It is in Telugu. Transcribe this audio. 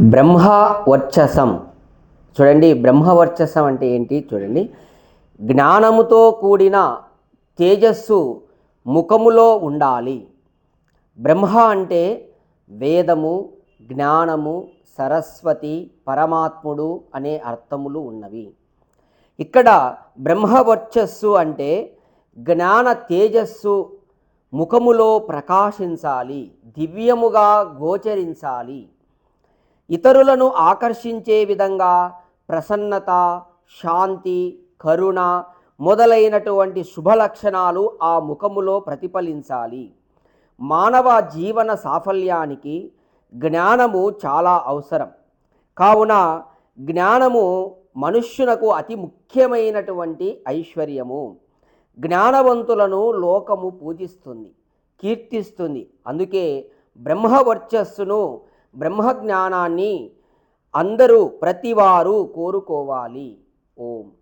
బ్రహ్మ వర్చసం. చూడండి బ్రహ్మవర్చసం అంటే ఏంటి? చూడండి. జ్ఞానముతో కూడిన తేజస్సు ముఖములో ఉండాలి. బ్రహ్మ అంటే వేదము జ్ఞానము సరస్వతి పరమాత్ముడు అనే అర్థములు ఉన్నవి. ఇక్కడ బ్రహ్మవర్చస్సు అంటే జ్ఞాన తేజస్సు ముఖములో ప్రకాశించాలి దివ్యముగా గోచరించాలి. ఇతరులను ఆకర్షించే విధంగా ప్రసన్నత శాంతి కరుణ మొదలైనటువంటి శుభ లక్షణాలు ఆ ముఖములో ప్రతిఫలించాలి. మానవ జీవన సాఫల్యానికి జ్ఞానము చాలా అవసరం. కావున జ్ఞానము మనుష్యునకు అతి ముఖ్యమైనటువంటి ఐశ్వర్యము. జ్ఞానవంతులను లోకము పూజిస్తుంది కీర్తిస్తుంది. అందుకే బ్రహ్మవర్చస్సును బ్రహ్మజ్ఞానాన్ని అందరూ ప్రతివారు కోరుకోవాలి. ఓం.